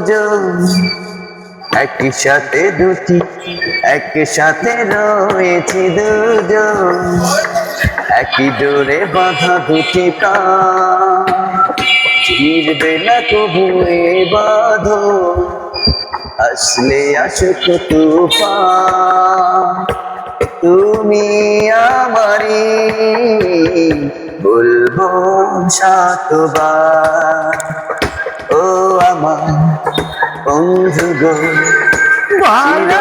দুজন। একই সাথে দুটি একই সাথে রয়েছে দুজন। একই ডোরে বাঁধা দুটি ফিরবে না কবু এ বাঁধো। আসলে আসুক তুফান। তুমি আমারি বলব সাতবার। ও আমার বন্ধু বলো না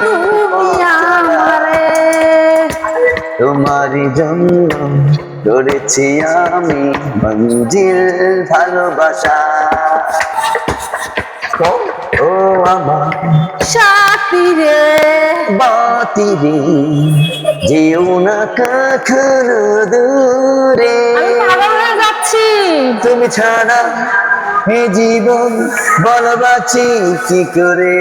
তুমি আমারে তোমার জন্য ধরেছি আমি মঞ্জিল ভালোবাসা ও আমার সাথী রে বাতিরে যেও না কখনো দূরে হয়ে তুমি ছাড়া এ জীবন বলবাছি কি করে?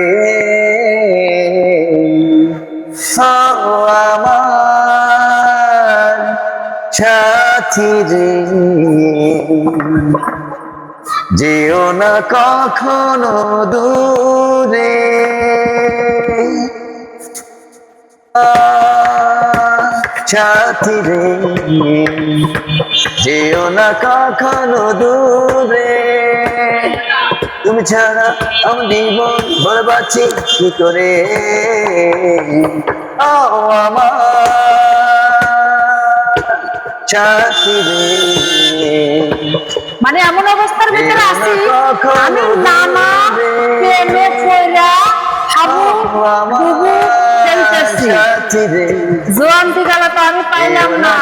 আমার সাথী যেও না কখনো দূরে। সাথী রে যেও না কখনো দূরে। তুমি ছাড়া আমি জীবন বলবাছি কি করে? ও আমার মানে এমন অবস্থার ভিতরে আছি আমি নানা প্রেমে পড়া হাবু বুবু খেলতেছি জোয়ান তো আমি পাইলাম না।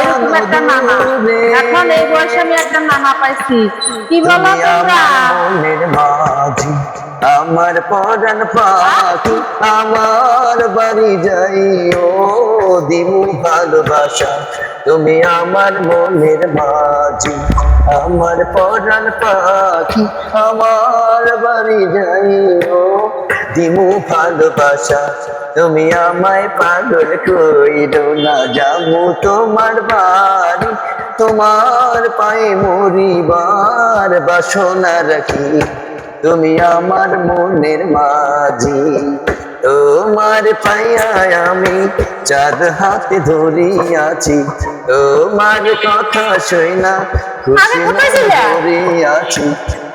এরকম একটা নানা এখন এই বয়সে আমি একটা নানা পাইছি। কি বলো তোমরা? আমার পরাণ পাখি আমার বাড়ি যাই ও দিমু ভালোবাসা। তুমি আমার মনের মাঝি আমার পরাণ পাখি আমার বাড়ি যাই ও দিমু ভালোবাসা। তুমি আমায় পাগল কইরো না যাব তোমার বাড়ি তোমার পায়ে মরিবার বাসনা রাখি। তুমি আমার মনের মাঝি তোমার পাইয়ায় আমি চাঁদ হাতে ধরিয়াছি। তোমার কথা শোই না খুশি? ধরিয়াছি।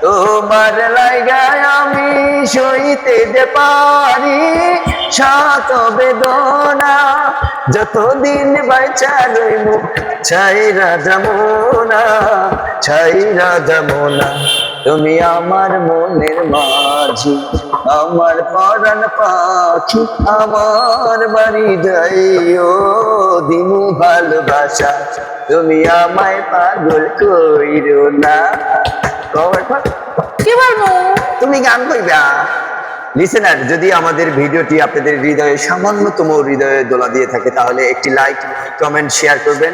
তোমার লাগায় আমি সইতে যে পারি সাত বেদনা যতদিন বাইচা রইব ছাই রাজা মোনা, ছাই রাজা মোনা। তুমি আমার মনের মাঝি, আমার পরাণ পাখি, আমার বাড়ি যাই ও দিনু ভালোবাসা। তুমি আমায় পাগল কইরো না? লিসেনার যদি আমাদের ভিডিওটি আপনাদের হৃদয়ে সামান্যতম হৃদয়ে দোলা দিয়ে থাকে, তাহলে একটি লাইক কমেন্ট শেয়ার করবেন।